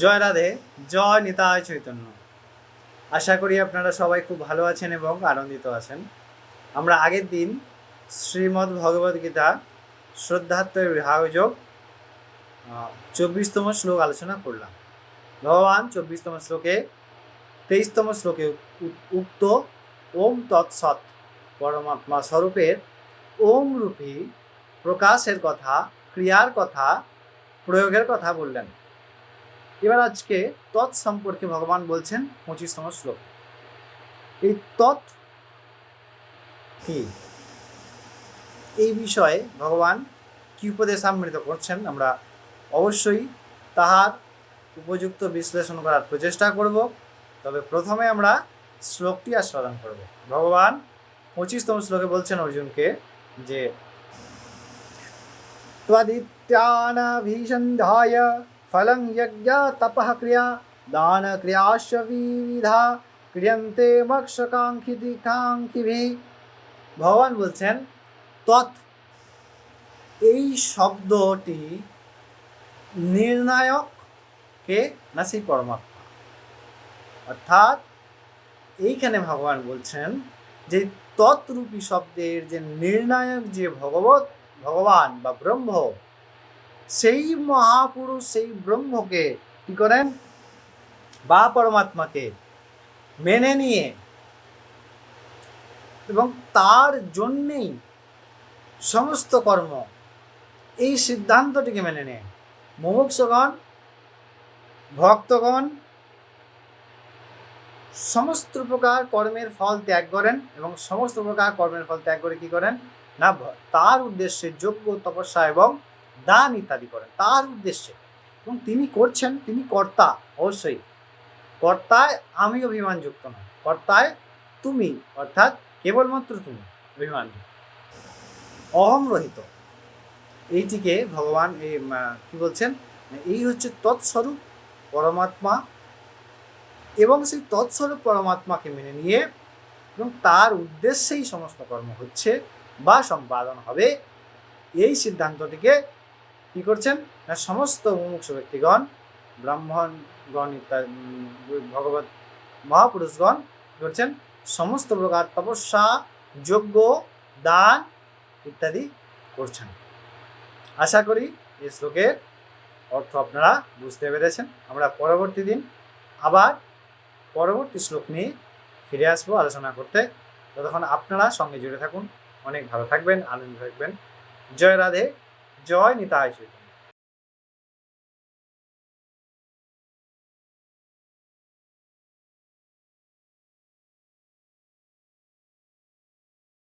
জয় রাধে, জয় নিতায় চৈতন্য। আশা করি আপনারা সবাই খুব ভালো আছেন এবং আনন্দিত আছেন। আমরা আগের দিন শ্রীমদ্ ভগবদ গীতা শ্রদ্ধাত্মের বিভাগযোগ চব্বিশতম শ্লোক আলোচনা করলাম। ভগবান চব্বিশতম শ্লোকে, তেইশতম শ্লোকে উক্ত ওম তৎসৎ পরমাত্মা স্বরূপের ওম রূপী প্রকাশের কথা, ক্রিয়ার কথা, প্রয়োগের কথা বললেন। এবার আজকে তৎ সম্পর্কে ভগবান বলছেন পঁচিশতম শ্লোক। এই তৎ কি? এই বিষয়ে ভগবান কি উপদেশ আমৃত করছেন আমরা অবশ্যই তাহার উপযুক্ত বিশ্লেষণ করার প্রচেষ্টা করব। তবে প্রথমে আমরা শ্লোকটি আস্বাদন করব। ভগবান পঁচিশতম শ্লোকে বলছেন অর্জুনকে যে ফলং যজ্ঞ তপহ ক্রিয়া দান ক্রিয়াশ্চ বিবিধা ক্রিয়ন্তে মক্ষকাঙ্ক্ষিদিকাঙ্ক্ষিভি ভগবান বলছেন, তৎ এই শব্দটি নির্ণায়ক কে না সেই পরমাত্মা। অর্থাৎ এইখানে ভগবান বলছেন যে তৎরূপী শব্দের যে নির্ণায়ক যে ভগবত, ভগবান বা ব্রহ্ম সেই মহাপুরুষ, সেই ব্রহ্মকে কি করেন? বা পরমাত্মাকে মেনে নিয়ে এবং তার জন্যেই সমস্ত কর্ম এই সিদ্ধান্তটিকে মেনে নেয় মুমুক্ষগণ, ভক্তগণ সমস্ত প্রকার কর্মের ফল ত্যাগ করেন এবং সমস্ত প্রকার কর্মের ফল ত্যাগ করে কি করেন? না, তার উদ্দেশ্যে যোগ্য তপস্যা এবং দান ইত্যাদি করেন। তার উদ্দেশ্যে। এবং তিনি করছেন, তিনি কর্তা, অবশ্যই। কর্তায় আমি অভিমানযুক্ত নয় কর্তায় তুমি, অর্থাৎ কেবলমাত্র তুমি অভিমানযুক্ত। অহম রহিত। এইটিকে ভগবান এই কি বলছেন? এই হচ্ছে তৎস্বরূপ পরমাত্মা এবং সেই তৎস্বরূপ পরমাত্মাকে মেনে নিয়ে এবং তার উদ্দেশ্যেই সমস্ত কর্ম হচ্ছে বা সম্পাদন হবে। এই সিদ্ধান্তটিকে কি করছেন? না সমস্ত মুমুক্ষ ব্যক্তিগণ ব্রাহ্মণগণ ইত্যাদি ভগবত মহাপুরুষগণ করছেন? সমস্ত প্রকার তপস্যা, যজ্ঞ, দান ইত্যাদি করছেন। আশা করি এই শ্লোকের অর্থ আপনারা বুঝতে পেরেছেন। আমরা পরবর্তী দিন আবার পরবর্তী শ্লোক নিয়ে ফিরে আসব আলোচনা করতে। ততক্ষণ আপনারা সঙ্গে জুড়ে থাকুন। অনেক ভালো থাকবেন, আনন্দ থাকবেন। জয় রাধে। জয় নিতায় চৈতন্য